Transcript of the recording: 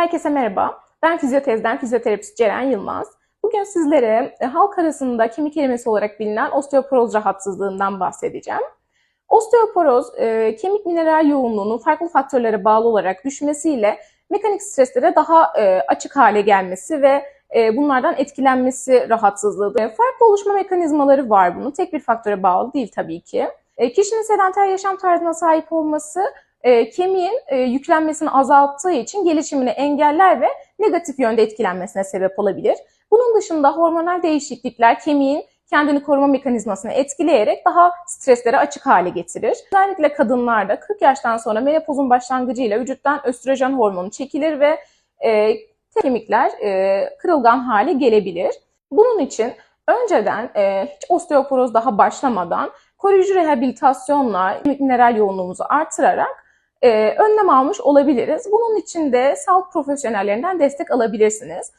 Herkese merhaba. Ben fizyotezden fizyoterapist Ceren Yılmaz. Bugün sizlere e, halk arasında kemik erimesi olarak bilinen osteoporoz rahatsızlığından bahsedeceğim. Osteoporoz, e, kemik mineral yoğunluğunun farklı faktörlere bağlı olarak düşmesiyle mekanik streslere daha e, açık hale gelmesi ve bunlardan etkilenmesi rahatsızlığı. Farklı oluşma mekanizmaları var bunun. Tek bir faktöre bağlı değil tabii ki. Kişinin sedanter yaşam tarzına sahip olması e, kemiğin e, yüklenmesini azalttığı için gelişimini engeller ve negatif yönde etkilenmesine sebep olabilir. Bunun dışında hormonal değişiklikler kemiğin kendini koruma mekanizmasını etkileyerek daha streslere açık hale getirir. Özellikle kadınlarda 40 yaştan sonra menopozun başlangıcıyla vücuttan östrojen hormonu çekilir ve e, kemikler e, kırılgan hale gelebilir. Bunun için önceden e, hiç osteoporoz daha başlamadan koruyucu rehabilitasyonla mineral yoğunluğumuzu artırarak e, önlem almış olabiliriz. Bunun için de sağlık profesyonellerinden destek alabilirsiniz.